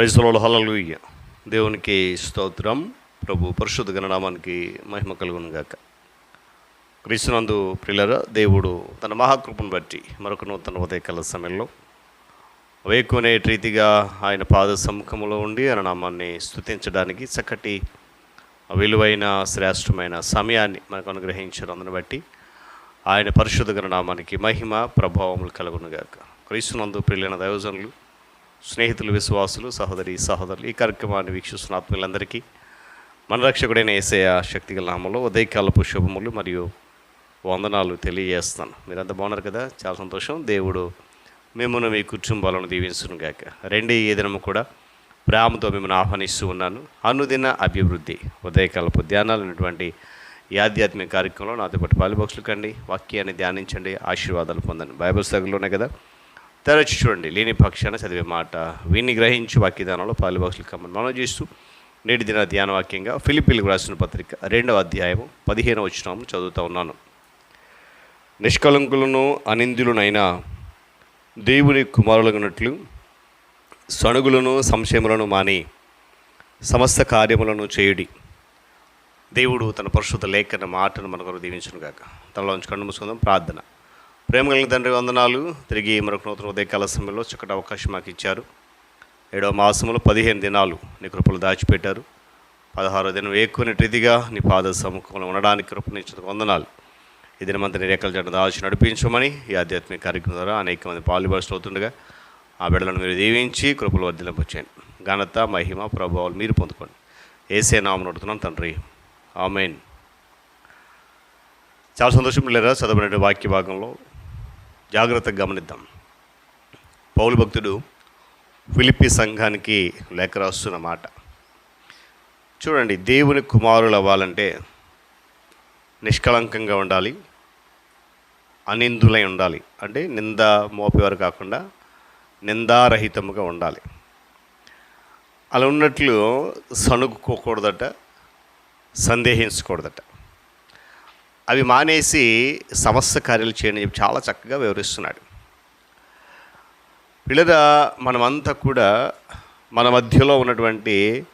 ప్రైజ్లో హలలుయ్య దేవునికి స్తోత్రం. ప్రభు పరిశుద్ధ గణనామానికి మహిమ కలుగునుగాక. క్రీస్తునందు ప్రిలర దేవుడు తన మహాకృపను బట్టి మరొక నూతన ఉదయకాల సమయంలో వేకునే రీతిగా ఆయన పాద సముఖంలో ఉండి ఆయన నామాన్ని స్తుతించడానికి చక్కటి విలువైన శ్రేష్టమైన సమయాన్ని మనకు అనుగ్రహించినందుని బట్టి ఆయన పరిశుద్ధ గణనామానికి మహిమ ప్రభావములు కలుగునుగాక. క్రీస్తునందు ప్రియులైన దైవజనులు స్నేహితులు విశ్వాసులు సహోదరి సహోదరులు ఈ కార్యక్రమాన్ని వీక్షిస్తున్న ఆత్మీయులందరికీ మన రక్షకుడైన ఏసయ శక్తిగల నామంలో ఉదయకాలపు శుభములు మరియు వందనాలు తెలియజేస్తాను. మీరంతా బాగున్నారు కదా? చాలా సంతోషం. దేవుడు మిమ్మల్ని మీ కుటుంబాలను దీవించును గాక. రెండే ఈ దినము కూడా ప్రేమతో మిమ్మల్ని ఆహ్వానిస్తూ ఉన్నాను. అనుదిన అభివృద్ధి ఉదయకాలపు ధ్యానాలు అనేటువంటి ఈ ఆధ్యాత్మిక కార్యక్రమంలో నాతో పాటు పాలుబాక్సులు కండి. వాక్యాన్ని ధ్యానించండి. ఆశీర్వాదాలు పొందండి. బైబిల్ సగంలోనే కదా? తెరచి చూడండి లేని పక్షాన చదివే మాట. విని గ్రహించి వాక్యదానంలో పాలుబాక్సులు కమ్మని మనం చేస్తూ నేటి దిన ధ్యాన వాక్యంగా ఫిలిపిల్కి రాసిన పత్రిక రెండవ అధ్యాయము పదిహేను వచ్చినాము చదువుతూ ఉన్నాను. నిష్కలంకులను అనిందులనైనా దేవుని కుమారులగునట్లు సణుగులను సంశయములను మాని సమస్త కార్యములను చేయుడి. దేవుడు తన పరిశుద్ధ లేఖన మాటను మనకు దీవించును కాక తనలో ఉంచి కన్ను మూసుకుందాం ప్రార్థన. ప్రేమ కలిగిన తండ్రి వందనాలు. తిరిగి మరొక నూతన ఉదయకాల సమయంలో చక్కటి అవకాశం మాకు ఇచ్చారు. ఏడవ మాసంలో పదిహేను దినాలు నీ కృపలు దాచిపెట్టారు. పదహారో దినం ఎక్కువ రీతిగా నీ పాద సముఖంలో ఉండడానికి కృపణించిన వందనాలు. ఈ దినమంతా నీ రేఖల జట్టు దాచి నడిపించమని ఈ ఆధ్యాత్మిక కార్యక్రమం ద్వారా అనేక మంది పాలుబడుస్తూ అవుతుండగా ఆ బిడ్డలను మీరు దీవించి కృపలు వర్ధింపచేయండి ఘనత మహిమ ప్రభావాలు మీరు పొందుకోండి. ఏసే నామను అడుగుతున్నాను తండ్రి. ఆమెన్. చాలా సంతోషం లేరా చదవబడిన వాక్య భాగంలో జాగ్రత్తగా గమనిద్దాం. పౌలు భక్తుడు ఫిలిపి సంఘానికి లేఖ రాస్తున్న మాట. చూడండి దేవుని కుమారులు అవ్వాలంటే నిష్కళంకంగా ఉండాలి అనిందులై ఉండాలి. అంటే నింద మోపేవారు కాకుండా నిందారహితముగా ఉండాలి. అలా ఉన్నట్లు సణుగుకోకూడదట సందేహించకూడదట. అవి మానేసి సమస్య కార్యాలు చేయని చెప్పి చాలా చక్కగా వివరిస్తున్నాడు. పిల్లల మనమంతా కూడా మన మధ్యలో ఉన్నటువంటి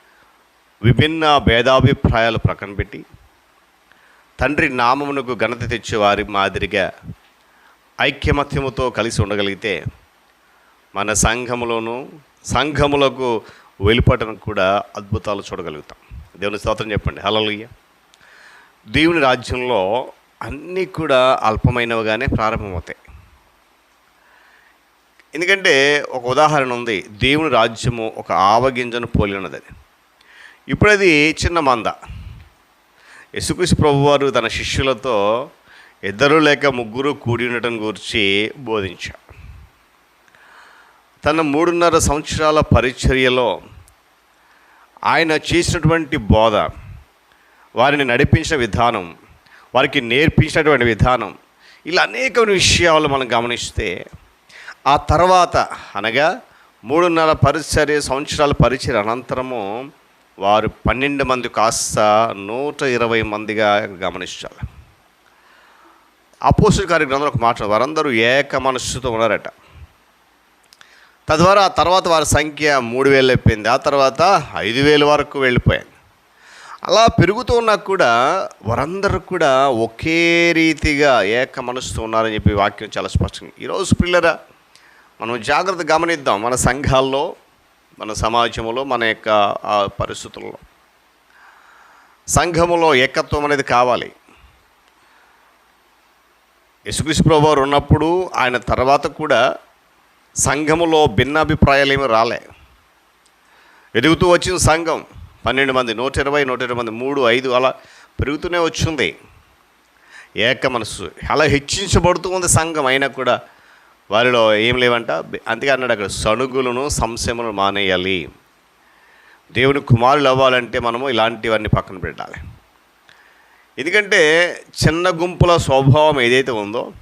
విభిన్న భేదాభిప్రాయాలు ప్రక్కన పెట్టి తండ్రి నామమునకు ఘనత తెచ్చేవారి మాదిరిగా ఐక్యమత్యముతో కలిసి ఉండగలిగితే మన సంఘములోను సంఘములకు వెలుపటను కూడా అద్భుతాలు చూడగలుగుతాం. దేవుని స్తోత్రం చెప్పండి. హలలుయ్య దేవుని రాజ్యంలో అన్నీ కూడా అల్పమైనవిగానే ప్రారంభమవుతాయి. ఎందుకంటే ఒక ఉదాహరణ ఉంది. దేవుని రాజ్యము ఒక ఆవగింజను పోలి ఉన్నదని ఇప్పుడు అది చిన్న మంద. యశుకృష్ణ ప్రభువారు తన శిష్యులతో ఇద్దరు లేక ముగ్గురు కూడి ఉండటం గురించి బోధించారు. తన మూడున్నర సంవత్సరాల పరిచర్యలో ఆయన చేసినటువంటి బోధ వారిని నడిపించిన విధానం వారికి నేర్పించినటువంటి విధానం ఇలా అనేక విషయాలు మనం గమనిస్తే ఆ తర్వాత అనగా మూడున్నర పరిచర్య సంవత్సరాల పరిచర్య అనంతరము వారు పన్నెండు మంది కాస్త నూట ఇరవై మందిగా గమనించాలి. అపోజిట్ గారి గ్రంథంలో ఒక మాట వారందరూ ఏక మనస్సుతో ఉన్నారట. తద్వారా ఆ తర్వాత వారి సంఖ్య మూడు వేలు అయిపోయింది. ఆ తర్వాత ఐదు వేల వరకు వెళ్ళిపోయాయి. అలా పెరుగుతూ ఉన్నా కూడా వారందరూ కూడా ఒకే రీతిగా ఏక మనసుతో ఉన్నారని చెప్పి వాక్యం చాలా స్పష్టంగా ఈరోజు పిల్లరా మనం జాగ్రత్త గమనిద్దాం మన సంఘాల్లో మన సమాజంలో మన యొక్క పరిస్థితుల్లో. సంఘములో ఏకత్వం అనేది కావాలి. యశుకృష్ణ ప్రభువారు ఉన్నప్పుడు ఆయన తర్వాత కూడా సంఘములో భిన్నాభిప్రాయాలు ఏమి రాలే. ఎదుగుతూ వచ్చిన సంఘం పన్నెండు మంది నూట ఇరవై నూట ఇరవై మంది మూడు ఐదు అలా పెరుగుతూనే వచ్చింది. ఏక మనసు అలా హెచ్చించబడుతూ ఉంది సంఘం. అయినా కూడా వారిలో ఏం లేవంట. అందుకే అన్నాడు అక్కడ సణుగులను సంశయములను మానేయాలి. దేవుని కుమారులు అవ్వాలంటే మనము ఇలాంటివన్నీ పక్కన పెట్టాలి. ఎందుకంటే చిన్న గుంపుల స్వభావం ఏదైతే ఉందో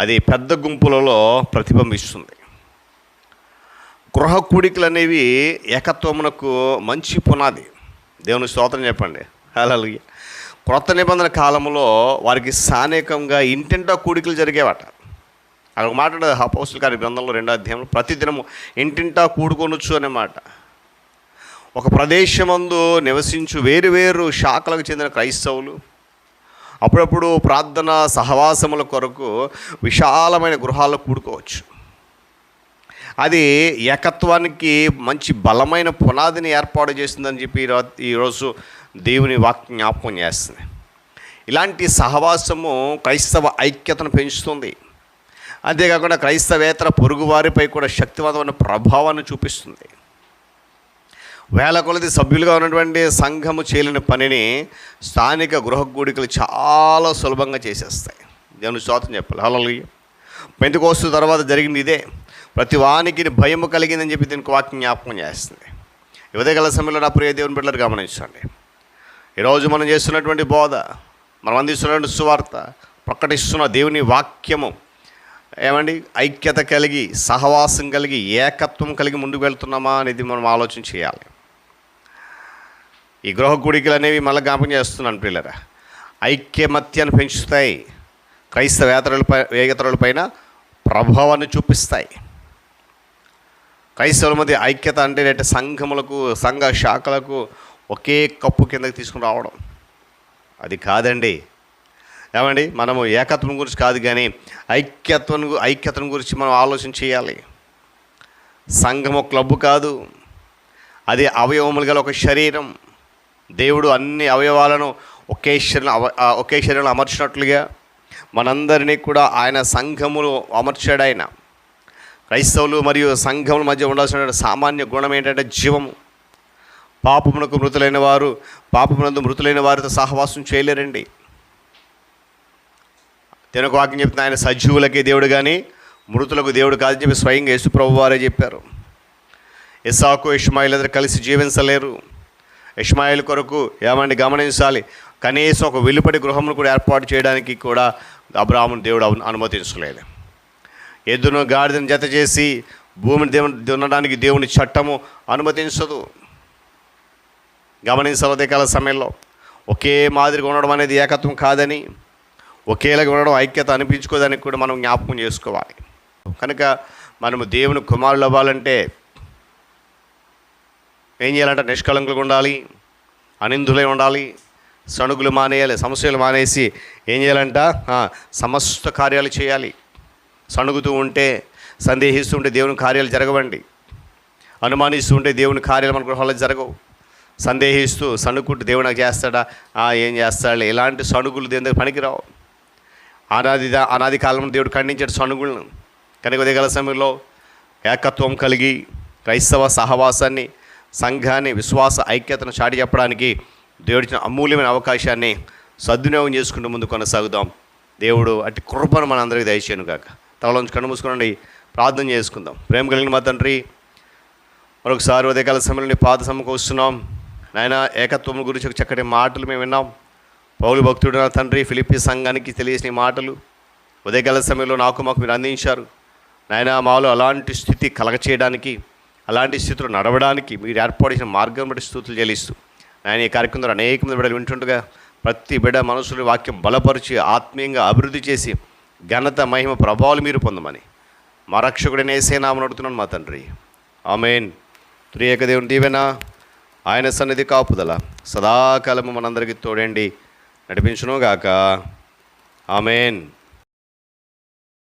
అది పెద్ద గుంపులలో ప్రతిబింబిస్తుంది. గృహ కూడికలు అనేవి ఏకత్వమునకు మంచి పునాది. దేవుని స్తోత్రం చెప్పండి. అలాగే క్రొత్త నిబంధన కాలంలో వారికి స్థానికంగా ఇంటింటా కూడికలు జరిగేవట. అక్కడ మాట్లాడే అపోస్తుల గారి గ్రంథంలో రెండో అధ్యాయంలో ప్రతిదినము ఇంటింటా కూడుకొనొచ్చు అనే మాట ఒక ప్రదేశమందు నివసించు వేరు వేరు శాఖలకు చెందిన క్రైస్తవులు అప్పుడప్పుడు ప్రార్థన సహవాసముల కొరకు విశాలమైన గృహాల్లో కూడుకోవచ్చు. అది ఏకత్వానికి మంచి బలమైన పునాదిని ఏర్పాటు చేస్తుందని చెప్పి ఈరోజు దేవుని వాక్యం జ్ఞాపకం చేస్తుంది. ఇలాంటి సహవాసము క్రైస్తవ ఐక్యతను పెంచుతుంది. అంతేకాకుండా క్రైస్తవేతర పొరుగువారిపై కూడా శక్తివంతమైన ప్రభావాన్ని చూపిస్తుంది. వేల కొలది సభ్యులుగా ఉన్నటువంటి సంఘము చేయలేని పనిని స్థానిక గృహగూడికలు చాలా సులభంగా చేసేస్తాయి. దేవుని స్వాతం చెప్పాలి. హలో పెంతుకోస్తు తర్వాత జరిగింది ఇదే. ప్రతి వానికి భయము కలిగిందని చెప్పి దీనికి వాక్యం జ్ఞాపకం చేస్తుంది. యువతగల సమయంలో నా ప్రియ దేవుని బిడ్డలు గమనించండి. ఈరోజు మనం చేస్తున్నటువంటి బోధ మనం అందిస్తున్నటువంటి సువార్త ప్రకటిస్తున్న దేవుని వాక్యము. ఏమండి? ఐక్యత కలిగి సహవాసం కలిగి ఏకత్వం కలిగి ముందుకు వెళ్తున్నామా అనేది మనం ఆలోచన చేయాలి. ఈ గృహ గుడికలు అనేవి మళ్ళీ జ్ఞాపకం చేస్తున్నాను పిల్లరా ఐక్యమత్యాన్ని పెంచుతాయి. క్రైస్తవేతరులపై వేగతరులపైన ప్రభావాన్ని చూపిస్తాయి. క్రైస్తవుల మధ్య ఐక్యత అంటే అంటే సంఘములకు సంఘ శాఖలకు ఒకే కప్పు కిందకి తీసుకుని రావడం. అది కాదండి. ఏమండి? మనము ఏకత్వం గురించి కాదు కానీ ఐక్యత్వం ఐక్యతను గురించి మనం ఆలోచన చేయాలి. సంఘము క్లబ్బు కాదు. అది అవయవములు గల ఒక శరీరం. దేవుడు అన్ని అవయవాలను ఒకే శరీరం అవ ఒకే శరీరంలో అమర్చినట్లుగా మనందరినీ కూడా ఆయన సంఘములు అమర్చాడు ఆయన. క్రైస్తవులు మరియు సంఘముల మధ్య ఉండాల్సిన సామాన్య గుణం ఏంటంటే జీవము పాపమునకు మృతులైన వారు పాపమునందు మృతులైన వారితో సహవాసం చేయలేరండి. తినకు వాక్యం చెప్తున్న ఆయన సజీవులకే దేవుడు కానీ మృతులకు దేవుడు కాదని చెప్పి స్వయంగా యేసుప్రభు వారే చెప్పారు. ఇసాకు ఇష్మాయిల్ ఇద్దరు కలిసి జీవించలేరు. ఇష్మాయిల్ కొరకు ఏమండి గమనించాలి? కనీసం ఒక వెలుపడి గృహమును కూడా ఏర్పాటు చేయడానికి కూడా అబ్రాహ్మణ్ దేవుడు అనుమతించలేదు. ఎద్దును గాడిదను జత చేసి భూమిని దేవుని దున్నడానికి దేవుని చట్టము అనుమతించదు. గమనించవదే కాల సమయంలో ఒకే మాదిరిగా ఉండడం అనేది ఏకత్వం కాదని ఒకేలాగా ఉండడం ఐక్యత అనిపించుకోదానికి కూడా మనం జ్ఞాపకం చేసుకోవాలి. కనుక మనము దేవుని కుమారులు అవ్వాలంటే ఏం చేయాలంటే నిష్కలంకులుగా ఉండాలి అనిందులై ఉండాలి సణుగులు మానేయాలి సమస్యలు మానేసి ఏం చేయాలంట? సమస్త కార్యాలు చేయాలి. సణుగుతూ ఉంటే సందేహిస్తూ ఉంటే దేవుని కార్యాలు జరగవండి. అనుమానిస్తూ ఉంటే దేవుని కార్యాలు మన గృహాల్లో జరగవు. సందేహిస్తూ సణుకుంటూ దేవుడు నాకు చేస్తాడా? ఏం చేస్తాడు ఇలాంటి సణుగులు దేవుని దగ్గర పనికిరావు. అనాది అనాది కాలంలో దేవుడు ఖండించాడు సణుగులను. కనుక ఉదయగల సమయంలో ఏకత్వం కలిగి క్రైస్తవ సహవాసాన్ని సంఘాన్ని విశ్వాస ఐక్యతను చాటి చెప్పడానికి దేవుడిచ్చిన అమూల్యమైన అవకాశాన్ని సద్వినియోగం చేసుకుంటూ ముందు కొనసాగుదాం. దేవుడు అటు కృపను మనందరికీ దయచేయను కాక తలలోంచి కన్ను మూసుకోనండి ప్రార్థన చేసుకుందాం. ప్రేమ కలిగిన మా తండ్రి మరొకసారి ఉదయకాల సమయంలో నీ పాద సమ్మకు వస్తున్నాం. నాయన ఏకత్వం గురించి ఒక చక్కటి మాటలు మేము విన్నాం. పౌలు భక్తుడు నా తండ్రి ఫిలిప్పి సంఘానికి తెలియసిన మాటలు ఉదయకాల సమయంలో నాకు మాకు మీరు అందించారు. నాయన మాలో అలాంటి స్థితి కలగ చేయడానికి అలాంటి స్థితిలో నడవడానికి మీరు ఏర్పాటు చేసిన మార్గం బట్టి స్థుతులు చెల్లిస్తూ ఆయన ఈ కార్యక్రమం ద్వారా అనేక మంది బిడ్డలు వింటుండగా ప్రతి బిడ్డ మనసులో వాక్యం బలపరిచి ఆత్మీయంగా అభివృద్ధి చేసి ఘనత మహిమ ప్రభావాలు మీరు పొందమని. మా రక్షకుడైన ఏసే అడుగుతున్నాను మా తండ్రి. ఆమెన్. త్రియేక దేవుని దీవెన ఆయన సన్నిధి కాపుదల సదాకాలము మనందరికీ తోడండి నడిపించునుగాక. ఆమెన్.